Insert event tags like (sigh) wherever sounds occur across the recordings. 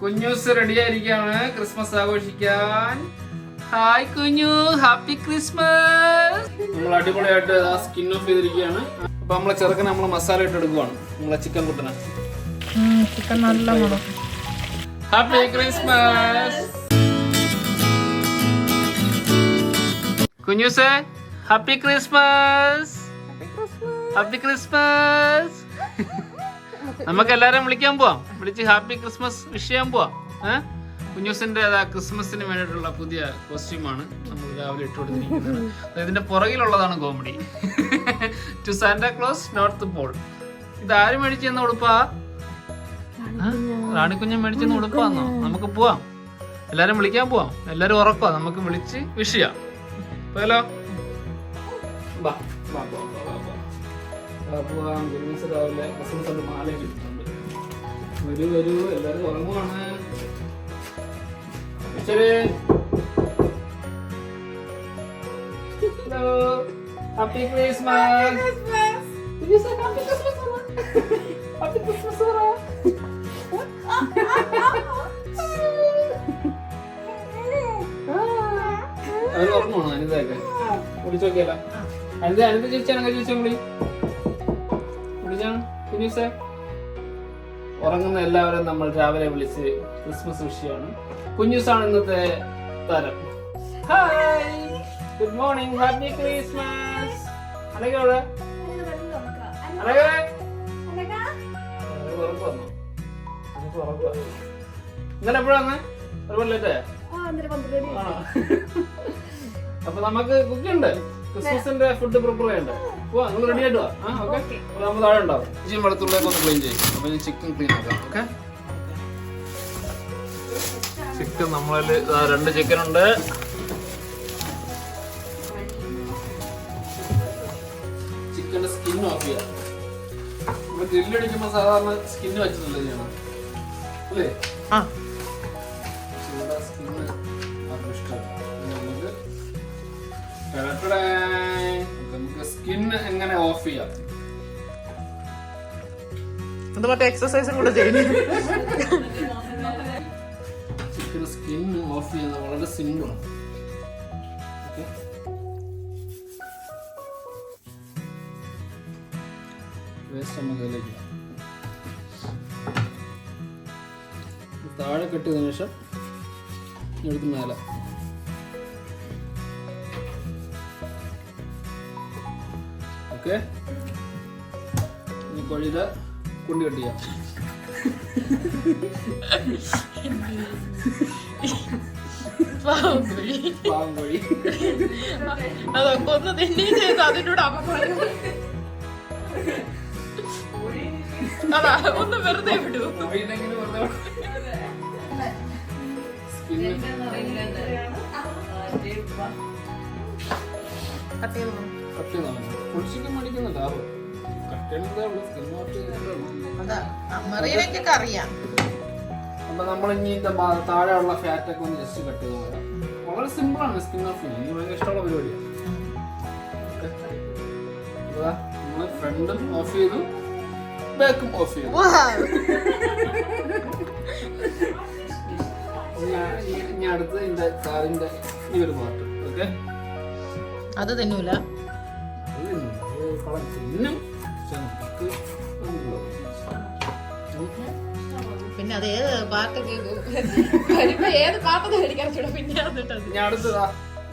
കുഞ്ഞൂസ് ready ആയിരിക്കാണ് Christmas ആഘോഷിക്കാൻ. Hi കുഞ്ഞു. ഹാപ്പി ക്രിസ്മസ് നമ്മൾ അടിപൊളിയായിട്ട് ആ സ്കിൻ ഓഫ് ചെയ്തിരിക്കുകയാണ്. അപ്പൊ നമ്മളെ ചെറുക്കനെ നമ്മൾ മസാല ഇട്ട് എടുക്കുവാണ്. നമ്മളെ ചിക്കൻ കുട്ടനെ. ചിക്കൻ നല്ല ഹാപ്പി ക്രിസ്മസ് കുഞ്ഞൂസേ ഹാപ്പി ക്രിസ്മസ് ഹാപ്പി ക്രിസ്മസ് നമുക്ക് എല്ലാരും വിളിക്കാൻ പോവാം. വിളിച്ച് ഹാപ്പി ക്രിസ്മസ് വിഷ് ചെയ്യാൻ പോവാം. ഏഹ് കുഞ്ഞൂസിന്റെ ക്രിസ്മസിന് വേണ്ടിയിട്ടുള്ള പുതിയ കോസ്റ്റ്യൂമാണ് നമ്മൾ രാവിലെ ഇട്ട് കൊടുത്തിരിക്കുന്നത്. ഇതിന്റെ പുറകിലുള്ളതാണ് comedy. To Santa Claus North Pole ഇത് ആര് മേടിച്ചെന്ന ഉടുപ്പാ റാണിക്കുഞ്ഞ. റാണിക്കുഞ്ഞൻ മേടിച്ചെന്ന് ഉടുപ്പാന്നോ നമുക്ക് പോവാം. എല്ലാരും വിളിക്കാൻ പോവാം. എല്ലാരും ഉറപ്പാ. നമുക്ക് വിളിച്ച് വിഷയാ ചെയ്യാം. പോയാലോ? ബാ, ബാ, പോവാം. കുഞ്ഞൂസ് രാവിലെ ക്രിസ്മസിന്റെ മാല ഇട്ടിട്ടുണ്ട്. വരൂ വരൂ എല്ലാവരും ഉറങ്ങുവാണ്. ശരി hello happy Christmas happy Christmas happy Christmas അവർ ഉറങ്ങണോ അനിതയൊക്കെ. വിളിച്ചോക്കിയല്ല അനിത അനിത ചേച്ചിയാണെങ്കിൽ ചേച്ചി വിളി. വിളിച്ചാണ് കുഞ്ഞൂസേ ഉറങ്ങുന്ന എല്ലാവരും നമ്മൾ രാവിലെ വിളിച്ച് ക്രിസ്മസ് വിഷയമാണ് കുഞ്ഞൂസാണ് ഇന്നത്തെ താരം. Hi good morning happy Christmas അവിടെ. ഇന്നലെ എപ്പോഴാന്ന് ഒരു ആണോ അപ്പൊ നമുക്ക് കുക്ക് ഉണ്ട് ക്രിസ്മസിന്റെ ഫുഡ് പ്രിപ്പയർ ചെയ്യണ്ടേ? പോവാ നിങ്ങൾ റെഡി ആയിട്ട് വാ. ആ ഓക്കെ നമ്മൾ താഴെ ഉണ്ടാവും. ജിം വെളുത്തുള്ളിയൊക്കെ ഒന്ന് ക്ലീൻ ചെയ്യും. അപ്പൊ ഞാൻ ചിക്കൻ ക്ലീൻ ആക്കാം ഓക്കെ ചിക്കൻ നമ്മളിൽ രണ്ട് ചിക്കൻ ഉണ്ട്. ചിക്കന്റെ സ്കിൻ ഓഫ് ചെയ്യാം. നമ്മൾ ഗ്രില്ലടിക്കുമ്പോൾ സാധാരണ സ്കിന്ന് വെച്ചിട്ടല്ലേ ചെയ്യണം അല്ലേ? സ്കിന്ന് നമുക്ക് സ്കിൻ എങ്ങനെ ഓഫ് ചെയ്യാം? മറ്റേ എക്സസൈസും കൂടെ ചെയ്യുന്നു ചിക്കൻ സ്കിൻ ഓഫ് ചെയ്യുന്നത് വളരെ സിമ്പിളാണ് ആണ്. വേസ്റ്റ് നമുക്ക് അതിലേക്ക് താഴെ കെട്ടിയതിനു ശേഷം എടുത്ത് മേലെ. ഓക്കെ. ഇനി കൊഴിയിൽ കുണ്ടി കട്ട് ചെയ്യാം. പാവം കോഴി അതൊക്കെ ഒന്ന് തിന്നുകയും ചെയ്തു അതിനോട് അപമാനം അതാ ഒന്ന് വെറുതെ വിടൂ. കോഴിയിലെങ്കിലും കട്ടിയതാണ് മേടിക്കുന്ന ലാഭം മറിയനൊക്കെ അറിയാം അപ്പൊ നമ്മൾ ഇനി ഫാറ്റ് ഒക്കെ ഒന്ന് ജസ്റ്റ് കട്ട് ചെയ്ത് വളരെ സിമ്പിൾ ആണ് സ്കിൻ ഓഫ് ചെയ്യാൻ എനിക്ക് ഭയങ്കര ഇഷ്ടമുള്ള പരിപാടിയാണ് നമ്മൾ ഫ്രണ്ടും ഓഫ് ചെയ്തു ബാക്കും ഓഫ് ചെയ്തു. ഞാൻ- ഈ- ഇനി അടുത്ത് ഇതിന്റെ കാറിന്റെ ഈ ഒരു പാർട്ട് ഓക്കെ. അത് തിന്നൂല. തിന്നും നമുക്ക് ഒന്നുമില്ല. പിന്നെ അത് ഏത് പാട്ടൊക്കെ വരുമ്പോ ഏത് പാട്ടൊക്കെ മേടിക്കാൻ ചൂടാ പിന്നെ വന്നിട്ടത് ഇനി അടുത്തതാ.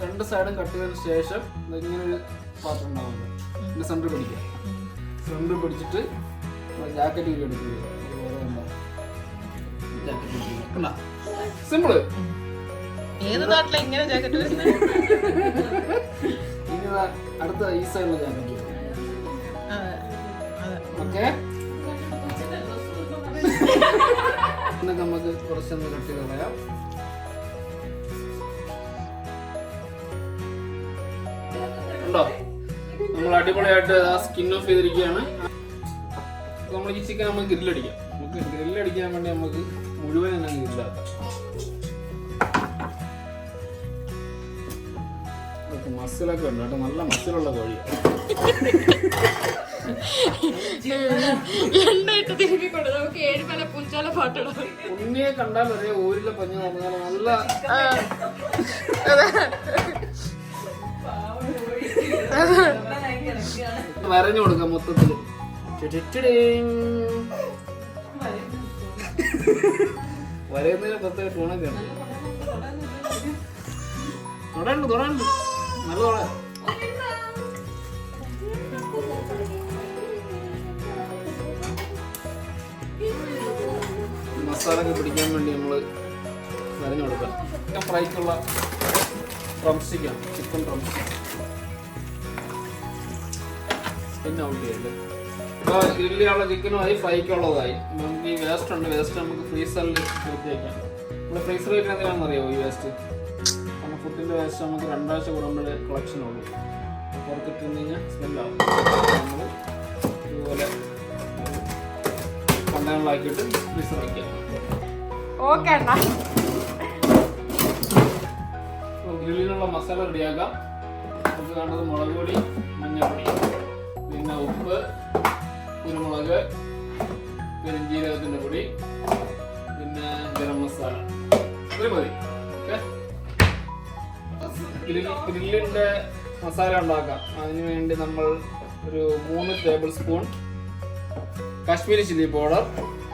രണ്ട് സൈഡും കട്ട് ചെയ്തതിന് ശേഷം ഇങ്ങനെ ഒരു പാത്രം ഉണ്ടാവുന്നത് സെന്റർ പിടിക്കുക. സെന്റർ പിടിച്ചിട്ട് ജാക്കറ്റ് കീറി എടുക്കുക. സിമ്പിൾ ഏത് നാട്ടിലെ ഇങ്ങനെ ജാക്കറ്റ് വരുന്നത് അടുത്ത ഈ സൈഡിലെ ജാക്കറ്റ് ഓക്കെ. നമുക്ക് കുറച്ചൊന്ന് കളയാം. ഉണ്ടോ? നമ്മൾ അടിപൊളിയായിട്ട് ആ സ്കിൻ ഓഫ് ചെയ്തിരിക്കുകയാണ്. നമ്മൾ ഈ ചിക്കൻ നമുക്ക് ഗ്രില്ലടിക്കാം നമുക്ക് ഗ്രില്ലടിക്കാൻ വേണ്ടി നമുക്ക് മുഴുവൻ തന്നെ ഗ്രില്ലാക്കാം മസിലൊക്കെ ഉണ്ട് കേട്ടോ. നല്ല മസിലുള്ള കോഴിയാണ് എണ്ണ തിരുമ്പി തിരുമ്മിക്കൊണ്ട് നമുക്ക് ഏഴുമല പുഞ്ചോല പാട്ടിടാം ഉണ്ണിയെ കണ്ടാൽ ഒരേ ഊരിലെ പഞ്ഞു വന്നാൽ നല്ല വരഞ്ഞു കൊടുക്കാം മൊത്തത്തിൽ. വരയുന്നതിന് പ്രത്യേക ടൂണൊക്കെയാണ് തുടരുണ്ട് തുടരുണ്ട് നല്ല തുട മസാല ഒക്കെ പിടിക്കാൻ വേണ്ടി നമ്മൾ നനഞ്ഞു കൊടുക്കാം ചിക്കൻ ഫ്രൈക്കുള്ള ഡ്രംസ്റ്റിക്കാണ് ചിക്കൻ ഡ്രംസ്റ്റിക് പിന്നെ ഔട്ട് ചെയ്യല്ലേ ഇപ്പോൾ ഗ്രില്ലിയുള്ള ചിക്കനുമായി ഫ്രൈക്കുള്ളതായി നമുക്ക് ഈ വേസ്റ്റ് ഉണ്ട്. വേസ്റ്റ് നമുക്ക് ഫ്രീസറിൽ വെച്ചേക്കാം നമ്മൾ ഫ്രീസറിൽ എന്തിനാണെന്ന് അറിയാമോ ഈ വേസ്റ്റ് നമ്മുടെ ഫുഡിന്റെ വേസ്റ്റ് നമുക്ക് രണ്ടാഴ്ച കൂടുമ്പോഴേ കളക്ഷൻ ഉള്ളൂ. പുറത്തിട്ട് കഴിഞ്ഞാൽ സ്മെല്ലാവും നമ്മൾ ഇതുപോലെ കണ്ടെയ്നറിലാക്കിയിട്ട് ഫ്രീസർ വയ്ക്കാം ഓക്കെ അണ്ണാ. ഗ്രില്ലിനുള്ള മസാല റെഡിയാക്കാം. നമുക്ക് കാണുന്നത് മുളക് പൊടി മഞ്ഞൾപ്പൊടി. പിന്നെ ഉപ്പ് കുരുമുളക് പെരുംജീരകത്തിന്റെ പൊടി പിന്നെ ഗരം മസാല. ഇത്രയും മതി. ഓക്കെ? ഗ്രില്ലിന്റെ മസാല ഉണ്ടാക്കാം. അതിന് വേണ്ടി നമ്മൾ ഒരു മൂന്ന് tablespoon Kashmiri chilli powder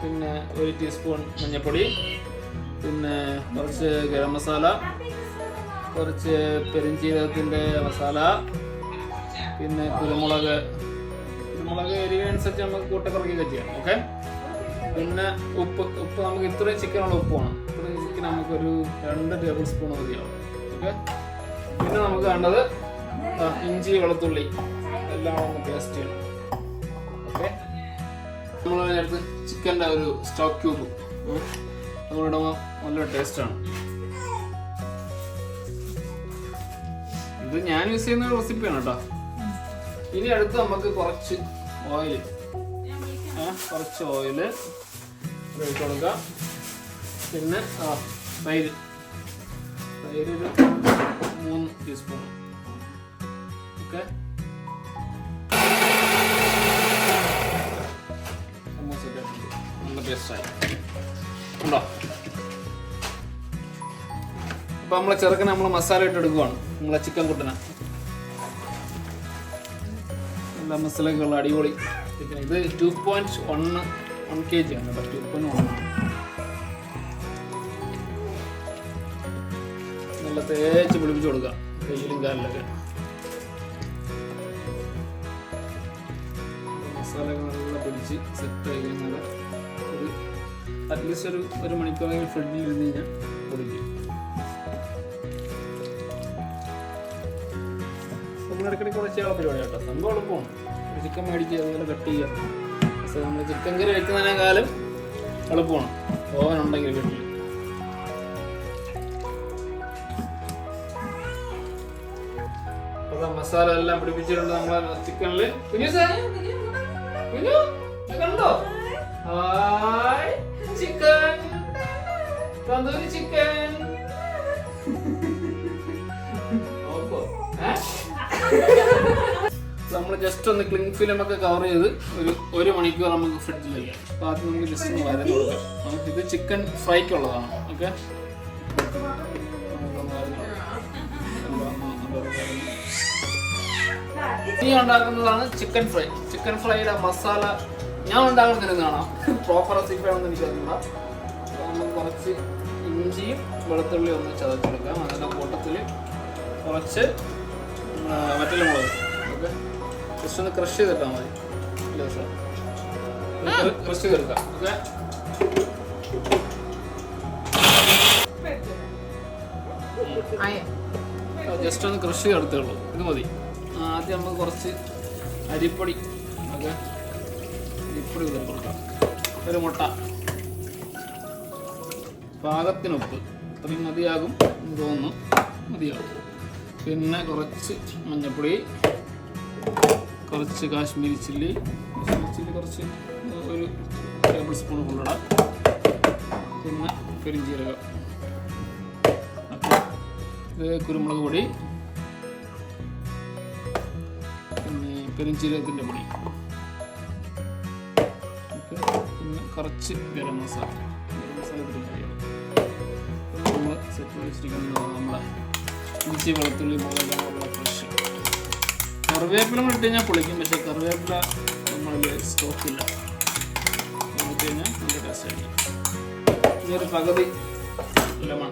പിന്നെ ഒരു ടീസ്പൂൺ മഞ്ഞൾപ്പൊടി പിന്നെ കുറച്ച് ഗരം മസാല കുറച്ച് പെരിഞ്ചീരകത്തിന്റെ മസാല പിന്നെ കുരുമുളക്. കുരുമുളക് എരിവനുസരിച്ച് നമുക്ക് കൂട്ടക്കറക്കൊക്കെ ചെയ്യാം ഓക്കെ പിന്നെ ഉപ്പ് ഉപ്പ് നമുക്ക് ഇത്രയും ചിക്കനുള്ള ഉപ്പാണ്. ഇത്രയും ചിക്കൻ നമുക്കൊരു രണ്ട് ടേബിൾ സ്പൂൺ മതിയാവും ഓക്കെ പിന്നെ നമുക്ക് വേണ്ടത് ഇഞ്ചി വെളുത്തുള്ളി. എല്ലാം ഒന്ന് പേസ്റ്റ് ചെയ്യണം ഓക്കെ നമ്മൾ അതിനകത്ത് ചിക്കന്റെ ഒരു സ്റ്റോക്ക് ക്യൂബ്. അതുകൊണ്ട് നല്ല ടേസ്റ്റാണ്. ഇത് ഞാൻ യൂസ് ചെയ്യുന്ന റെസിപ്പിയാണ് കേട്ടോ. ഇനി അടുത്ത് നമുക്ക് കുറച്ച് ഓയിൽ കുറച്ച് ഓയിൽ ഒഴിച്ച് കൊടുക്കാം. പിന്നെ ആ തൈര്. തൈര് ഒരു മൂന്ന് ടീസ്പൂൺ. ഓക്കെ? നല്ല ടേസ്റ്റായി ഉണ്ടോ? അപ്പൊ നമ്മളെ ചെറുക്കനെ നമ്മൾ മസാല ഇട്ട് എടുക്കുവാണ്. നമ്മളെ ചിക്കൻ കുട്ടന. നല്ല മസാലയൊക്കെയുള്ള അടിപൊളി ഇത് ടു പോയിന്റ് ഒന്ന് വൺ കെ ജി ആണ് ടു പോയിന്റ് വൺ നല്ല തേച്ച് പിടിപ്പിച്ച് കൊടുക്കാം. കയ്യിലും കാലിലൊക്കെ. മസാലയൊക്കെ നല്ല പിടിച്ച് സെറ്റ് ആയി കഴിഞ്ഞാൽ ഒരു അറ്റ്ലീസ്റ്റ് ഒരു ഒരു മണിക്കൂറെങ്കിലും ഫ്രിഡ്ജിൽ ഇരുന്ന് കഴിഞ്ഞാൽ പൊടിക്കും നമ്മൾ ഇടയ്ക്കിടയ്ക്ക് കുറച്ച് ചെയ്യാനുള്ള പരിപാടി കേട്ടോ. സംഭവം എളുപ്പമാണ്. ചിക്കൻ മേടിക്കുക അതുപോലെ കട്ട് ചെയ്യുക. പക്ഷേ നമ്മൾ ചിക്കൻ കറി വെക്കുന്നതിനേക്കാളും എളുപ്പമാണ്. ഓവൻ ഉണ്ടെങ്കിൽ വീട്ടിൽ മസാല എല്ലാം പിടിപ്പിച്ചിട്ടുണ്ട് നമ്മളെ ചിക്കനിൽ കണ്ടോ? Chicken tandoori chicken. നമ്മൾ ജസ്റ്റ് ഒന്ന് ക്ലിങ് ഫിലിം ഒക്കെ കവർ ചെയ്ത് ഒരു ഒരു മണിക്കൂർ നമുക്ക് ഫ്രിഡ്ജിൽ വയ്ക്കാം അപ്പോൾ ആദ്യം നമുക്ക് ജസ്റ്റ് ഒന്ന് വരഞ്ഞു നമുക്ക് ഇത് ചിക്കൻ ഫ്രൈക്കുള്ളതാണ് ഓക്കെ? ഇനി ഉണ്ടാക്കുന്നതാണ് ചിക്കൻ ഫ്രൈ ചിക്കൻ ഫ്രൈയുടെ മസാല ഞാൻ ഉണ്ടാക്കുന്നത് കാണാം. പ്രോപ്പർ റെസിപ്പി ആണെന്ന് എനിക്കറിയില്ല നമുക്ക് കുറച്ച് ഇഞ്ചിയും വെളുത്തുള്ളിയും ഒന്ന് ചതച്ചെടുക്കാം. അതിന്റെ കൂട്ടത്തിൽ കുറച്ച് മറ്റുള്ള മുളക്. ഓക്കെ. ജസ്റ്റ് ഒന്ന് ക്രഷ് ചെയ്തിട്ടാൽ മതി. ക്രഷ് ചെയ്തെടുക്കാം. ഓക്കെ. ജസ്റ്റ് ഒന്ന് ക്രഷ് ചെയ്തെടുത്തുള്ളൂ ഇത് മതി. ആദ്യം നമുക്ക് കുറച്ച് അരിപ്പൊടി. ഓക്കെ. അരിപ്പൊടി കൊടുക്കാം. ഒരു മുട്ട. പാകത്തിന് ഉപ്പ് ഇത്രയും മതിയാകും എന്ന് തോന്നുന്നു. മതിയാകും. പിന്നെ കുറച്ച് മഞ്ഞപ്പൊടി കുറച്ച് കാശ്മീരി ചില്ലി. കാശ്മീരി ചില്ലി കുറച്ച് ഒരു ടേബിൾ സ്പൂൺ കൊണ്ടിടാം പിന്നെ പെരിഞ്ചീരകം. ഇത് കുരുമുളക് പൊടി. പിന്നെ പെരിഞ്ചീരകത്തിന്റെ പൊടി. പിന്നെ കുറച്ച് ഗരം മസാല. സെറ്റ് വെച്ചിരിക്കുന്നത് നമ്മളെ ഇഞ്ചി വെളുത്തുള്ളി മുളകുള്ള ഫ്രഷ് കറിവേപ്പില ഇട്ട് കഴിഞ്ഞാൽ പൊളിക്കും പക്ഷേ കറിവേപ്പില നമ്മളിൽ സ്റ്റോക്കില്ല ഇട്ട് കഴിഞ്ഞാൽ നല്ല ടേസ്റ്റ് ആയിരിക്കും. ഇനി ഒരു പകുതി ലെമൺ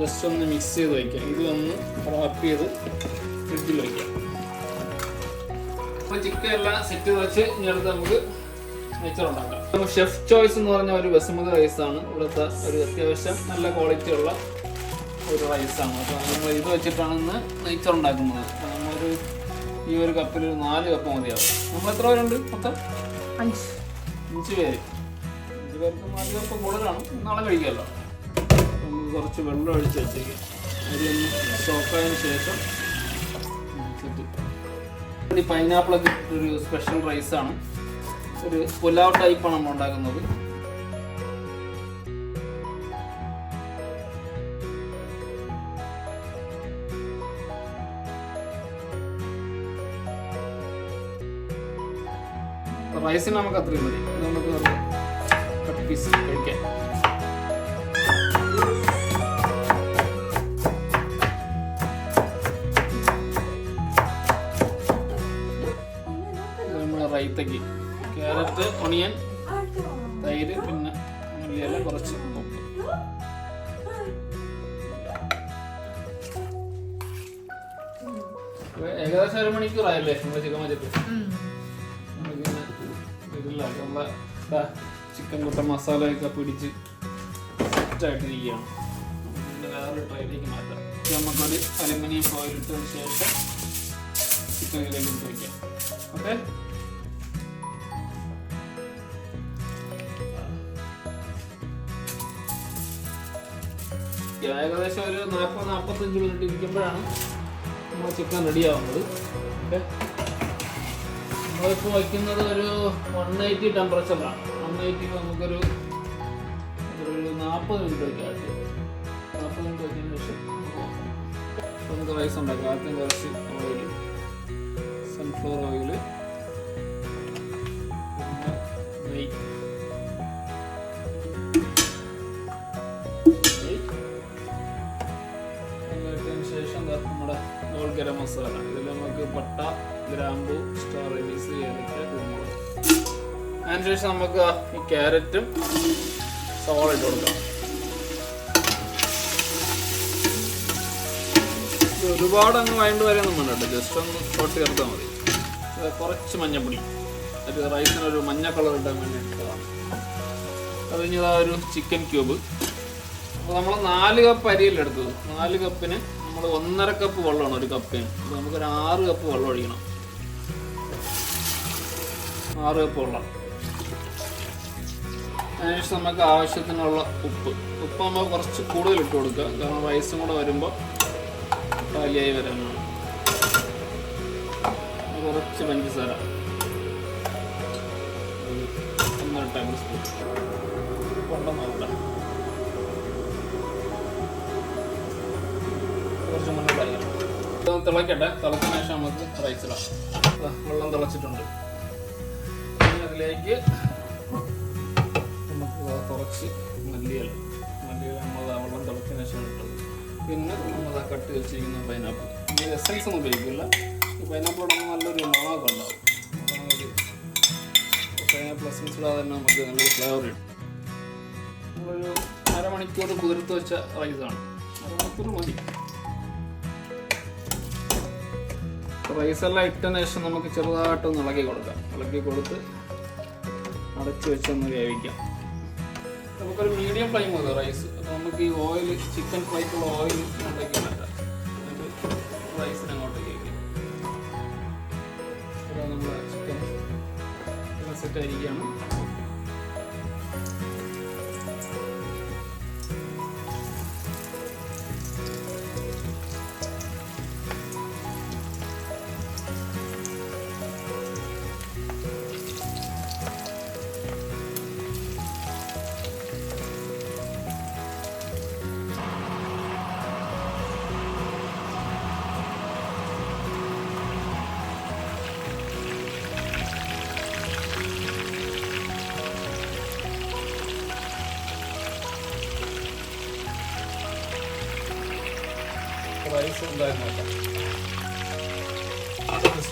ജസ്റ്റ് ഒന്ന് മിക്സ് ചെയ്ത് വയ്ക്കാം ഇത് ഒന്ന് റാപ്പ് ചെയ്ത് ഫ്രിഡ്ജിൽ വയ്ക്കാം അപ്പോൾ ചിക്കൻ എല്ലാം സെറ്റ് ചെയ്ത് വെച്ച് ഇനി അടുത്ത് നമുക്ക് നെയ്ച്ചോറുണ്ടാക്കാം ഷെഫ് ചോയ്സ് എന്ന് പറഞ്ഞ ഒരു ബസുമതി റൈസാണ് ഇവിടുത്തെ ഒരു അത്യാവശ്യം നല്ല ക്വാളിറ്റി ഉള്ള ഒരു റൈസാണ് അപ്പോൾ നമ്മൾ ഇത് വെച്ചിട്ടാണ് ഇന്ന് നെയ്ച്ചോറുണ്ടാക്കുന്നത് അപ്പോൾ നമ്മളൊരു ഈ ഒരു കപ്പിൽ ഒരു നാല് കപ്പ് മതിയാവും. നമ്മൾ എത്ര പേരുണ്ട് മൊത്തം? അഞ്ച്. അഞ്ച് പേര്. അഞ്ച് പേർക്ക് നാല് കപ്പ് കൂടുതലാണ്. നാളെ കഴിക്കാമല്ലോ. കുറച്ച് വെള്ളം ഒഴിച്ച് വെച്ചേക്കാം. അരി ഒന്ന് സോക്കായതിനു ശേഷം ഈ പൈനാപ്പിളൊക്കെ ഒരു സ്പെഷ്യൽ റൈസാണ് ഒരു പുലാവ് ടൈപ്പാണ് നമ്മൾ ഉണ്ടാക്കുന്നത്. റൈസിന് നമുക്ക് അത്രയും മതി. റൈത്തക്ക് ക്യാരറ്റ് ഒണിയൻ തൈര് പിന്നെ മല്ലിയില കുറച്ച് ഉപ്പ്. ഏകദേശം ഒരു മണിക്കൂറായല്ലേ നമ്മുടെ ചിക്കൻ വെച്ചിട്ട് നമ്മളെ ചിക്കൻ കുട്ട മസാലയൊക്കെ പിടിച്ച് സെറ്റായിട്ടിരിക്കുകയാണ് വേറൊരു ട്രൈയിലേക്ക് മാറ്റാം. നമുക്കൊരു അലുമിനിയം ഫോയിൽ ഇട്ടതിന് ശേഷം ചിക്കൻ ഇട്ട് വയ്ക്കാം ഓക്കെ ഏകദേശം ഒരു നാൽപ്പത് നാൽപ്പത്തഞ്ച് മിനിറ്റ് ഇരിക്കുമ്പോഴാണ് നമ്മൾ ചിക്കൻ റെഡിയാവുന്നത് ഓക്കെ നമ്മളിപ്പോൾ വയ്ക്കുന്നത് ഒരു വൺ എയ്റ്റി ടെമ്പറേച്ചറിലാണ് വൺ എയ്റ്റി നമുക്കൊരു ഒരു നാൽപ്പത് മിനിറ്റ് വയ്ക്കാം നാൽപ്പത് മിനിറ്റ് വയ്ക്കുന്ന ശേഷം നമുക്ക് റൈസ് ഉണ്ടാക്കാം. ആദ്യം കുറച്ച് ഓയിൽ സൺഫ്ലവർ ഓയിൽ ഗോൾ ഗരം മസാല. ഇതിൽ നമുക്ക് പട്ട ഗ്രാമ്പു സ്റ്റാർ റൈസ് ഏലക്ക കുമ്പളം അതിനുശേഷം നമുക്ക് ഈ ക്യാരറ്റും സവാള ഇട്ട് കൊടുക്കാം. ഒരുപാട് അങ്ങ് വഴണ്ട് വരെയൊന്നും വേണ്ട ജസ്റ്റ് ഒന്ന് ഷോട്ട് ചേർത്താൽ മതി. കുറച്ച് മഞ്ഞപ്പൊടി. ഒരു റൈസിനൊരു മഞ്ഞ കളർ ഇട്ടാൻ വേണ്ടി ഇട്ടതാണ്. അത് കഴിഞ്ഞാൽ ഒരു ചിക്കൻ ക്യൂബ്. അപ്പോൾ നമ്മൾ നാല് കപ്പ് അരിയല്ല എടുത്തത്? നാല് കപ്പിന് നമ്മൾ ഒന്നര കപ്പ് വെള്ളമാണ് ഒരു കപ്പിന് അപ്പോൾ നമുക്കൊരു ആറ് കപ്പ് വെള്ളം ഒഴിക്കണം. ആറ് കപ്പ് വെള്ളം. അതിനുശേഷം നമുക്ക് ആവശ്യത്തിനുള്ള ഉപ്പ്. ഉപ്പ് നമ്മൾ കുറച്ച് കൂടുതൽ ഇട്ട് കൊടുക്കുക. കാരണം റൈസും കൂടെ വരുമ്പോൾ കാലിയായി വരാനാണ്. കുറച്ച് പഞ്ചസാര. ഒന്നര ടേബിൾ സ്പൂൺ കൊണ്ടു കുറച്ച് മുന്നേ ഇതൊന്ന് തിളക്കട്ടെ. തിളക്കുന്ന ശേഷം നമുക്ക് റൈസ് ഇടാം. വെള്ളം തിളച്ചിട്ടുണ്ട്. അതിലേക്ക് നമുക്ക് കുറച്ച് മല്ലിയില. മല്ലിയില നമ്മൾ ദാ വെള്ളം തിളച്ചതിന് ശേഷം ഇട്ടത് പിന്നെ നമ്മൾ ആ കട്ട് വെച്ചിരിക്കുന്ന പൈനാപ്പിൾ ഈ എസൈസ് ഒന്നും ഉപയോഗിക്കില്ല. ഈ പൈനാപ്പിൾ ഇടുമ്പോൾ നല്ലൊരു മണമൊക്കെ ഉണ്ടാവും. പൈനാപ്പിൾ എസൻസ് ഇടാതെ തന്നെ നമുക്ക് നല്ലൊരു ഫ്ലേവർ കിട്ടും. നമ്മളൊരു അരമണിക്കൂർ കുതിർത്ത് വെച്ച റൈസാണ് അരമണിക്കൂർ മതി. റൈസെല്ലാം ഇട്ടതിന് ശേഷം നമുക്ക് ചെറുതായിട്ടൊന്ന് ഇളക്കി കൊടുക്കാം. ഇളക്കി കൊടുത്ത് അടച്ച് വെച്ചൊന്ന് വേവിക്കാം. നമുക്കൊരു മീഡിയം ഫ്ലെയിം മതി റൈസ് അപ്പോൾ നമുക്ക് ഈ ഓയിൽ ചിക്കൻ ഫ്രൈക്കുള്ള ഓയിൽ ഉണ്ടാക്കി മാറ്റാം റൈസിന് അങ്ങോട്ടേക്ക് കഴിക്കാം നമ്മുടെ ചിക്കൻ സെറ്റ് ആയിരിക്കുകയാണ്.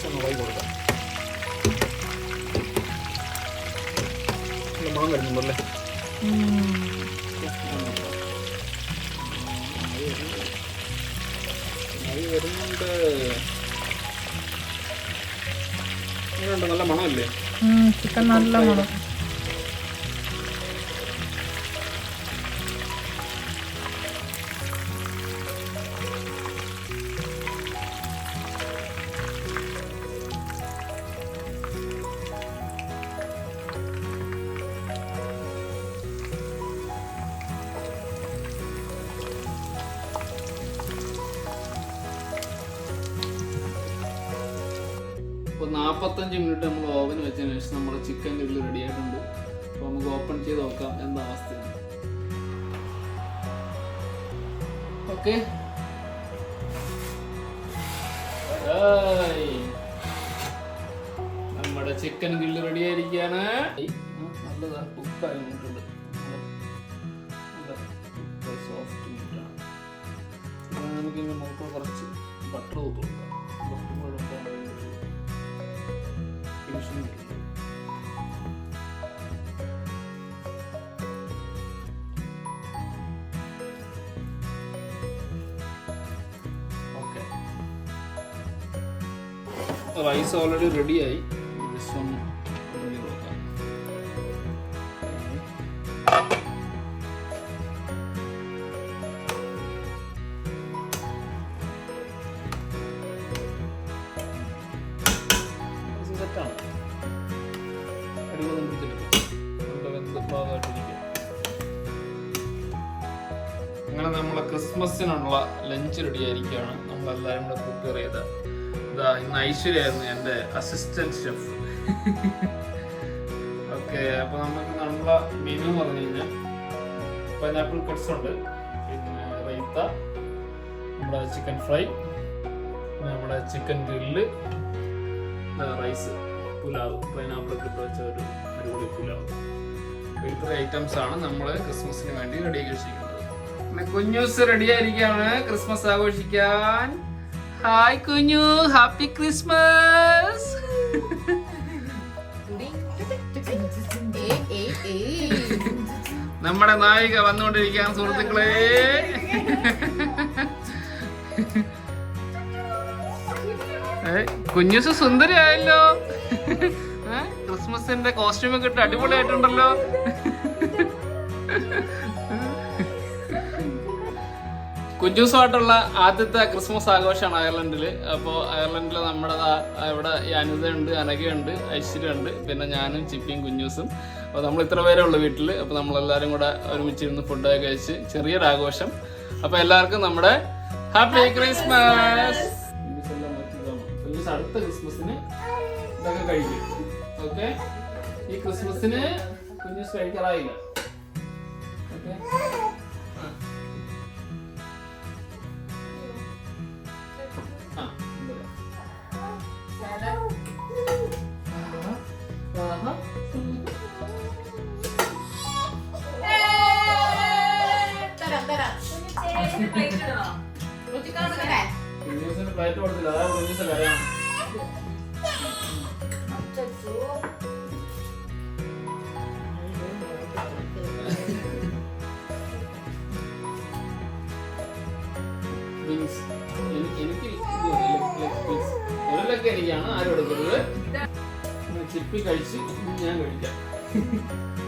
ഒന്ന് വൈ കൊടുക്കാം. മണം വരുന്നുണ്ടല്ലേ വരുന്നുണ്ട്. നല്ല മണമല്ലേ? ചിക്കൻ നല്ല മണം. ഇപ്പോൾ നാൽപ്പത്തഞ്ച് മിനിറ്റ് നമ്മൾ ഓവൻ വെച്ചതിന് ശേഷം നമ്മുടെ ചിക്കൻ ഗ്രില്ല് റെഡി ആയിട്ടുണ്ട്. അപ്പോൾ നമുക്ക് ഓപ്പൺ ചെയ്ത് നോക്കാം എന്താ അവസ്ഥ. ഓക്കെ നമ്മുടെ ചിക്കൻ ഗ്രില്ല് റെഡി ആയിരിക്കാണ് നല്ലതാ. കുക്കായി വന്നിട്ടുണ്ട് സോഫ്റ്റ് മീറ്റാണ് നമുക്ക് കുറച്ച് ബട്ടർ കൊടുക്കാം ഫിനിഷിംഗ് കിട്ടും ഓക്കെ റൈസ് ഓൾറെഡി റെഡിയായി ക്രിസ്മസിനുള്ള ലഞ്ച് റെഡി ആയിരിക്കുകയാണ്. നമ്മളെല്ലാവരും കൂടെ പ്രിപ്പയർ ചെയ്ത്. ഇതാ ഇന്ന് ഐശ്വര്യായിരുന്നു എന്റെ അസിസ്റ്റന്റ് ഷെഫ് ഓക്കെ അപ്പോൾ നമുക്ക് നമ്മളെ മെനു പറഞ്ഞു കഴിഞ്ഞാൽ പൈനാപ്പിൾ കട്ട്സ് ഉണ്ട്. പിന്നെ റൈത്ത നമ്മുടെ ചിക്കൻ ഫ്രൈ നമ്മുടെ chicken grill rice pulao. Pineapple ഒക്കെ ഇട്ട് വെച്ച ഒരു അടിപൊളി പുലാവ്. ഇത്ര ഐറ്റംസ് ആണ് നമ്മൾ ക്രിസ്മസിന് വേണ്ടി റെഡി പിന്നെ കുഞ്ഞൂസ് റെഡി ആയിരിക്കാണ് ക്രിസ്മസ് ആഘോഷിക്കാൻ. ഹായ് കുഞ്ഞു. ഹാപ്പി ക്രിസ്മസ് നമ്മുടെ നായിക വന്നുകൊണ്ടിരിക്കാൻ സുഹൃത്തുക്കളെ. കുഞ്ഞൂസ് സുന്ദരിയായല്ലോ. ക്രിസ്മസിന്റെ കോസ്റ്റ്യൂമൊക്കെ ഇട്ട് അടിപൊളിയായിട്ടുണ്ടല്ലോ. കുഞ്ചൂസുമായിട്ടുള്ള ആദ്യത്തെ ക്രിസ്മസ് ആഘോഷമാണ് അയർലൻഡിൽ അപ്പോൾ അയർലൻഡിൽ നമ്മുടെ ഇവിടെ ഉണ്ട് അനഘയുണ്ട് ഐശ്വര്യമുണ്ട് പിന്നെ ഞാനും ചിപ്പിയും കുഞ്ഞൂസും. അപ്പോൾ നമ്മൾ ഇത്ര പേരേ ഉള്ളൂ വീട്ടിൽ അപ്പോൾ നമ്മളെല്ലാവരും കൂടെ ഒരുമിച്ചിരുന്ന് ഫുഡൊക്കെ കഴിച്ച് ചെറിയൊരു ആഘോഷം അപ്പോൾ എല്ലാവർക്കും നമ്മുടെ ഹാപ്പി ക്രിസ്മസ്! അടുത്ത ക്രിസ്മസിന് ഇതൊക്കെ കഴിക്കും. ഓക്കെ? ഈ ക്രിസ്മസിന് കുഞ്ഞൂസ് കഴിക്കാറായില്ല. ഓക്കെ? പ്ലേറ്റ് കൊടുത്തില്ല. അതാണ് കുഞ്ഞൂസ് കരയാണ് എനിക്ക്. ഒരു ലെഗ് എനിക്കാണ്. ആരും എടുക്കുന്നത് ചിപ്പി കഴിച്ച് ഞാൻ കഴിക്കാം. (laughs)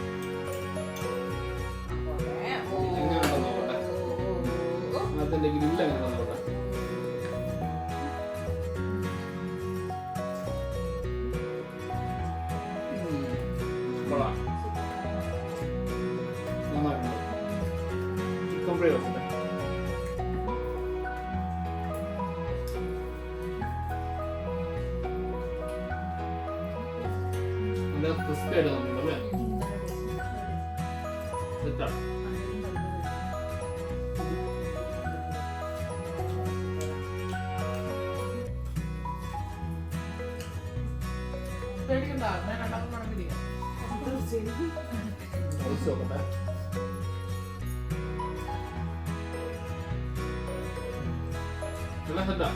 ക്രിസ്പി ആയിട്ട് തോന്നുന്നുണ്ട് അല്ലേ സെറ്റാണ് പേടിക്കണ്ട ഞാൻ രണ്ടാമത് റൈസ് നോക്കട്ടെ നല്ല സെറ്റാ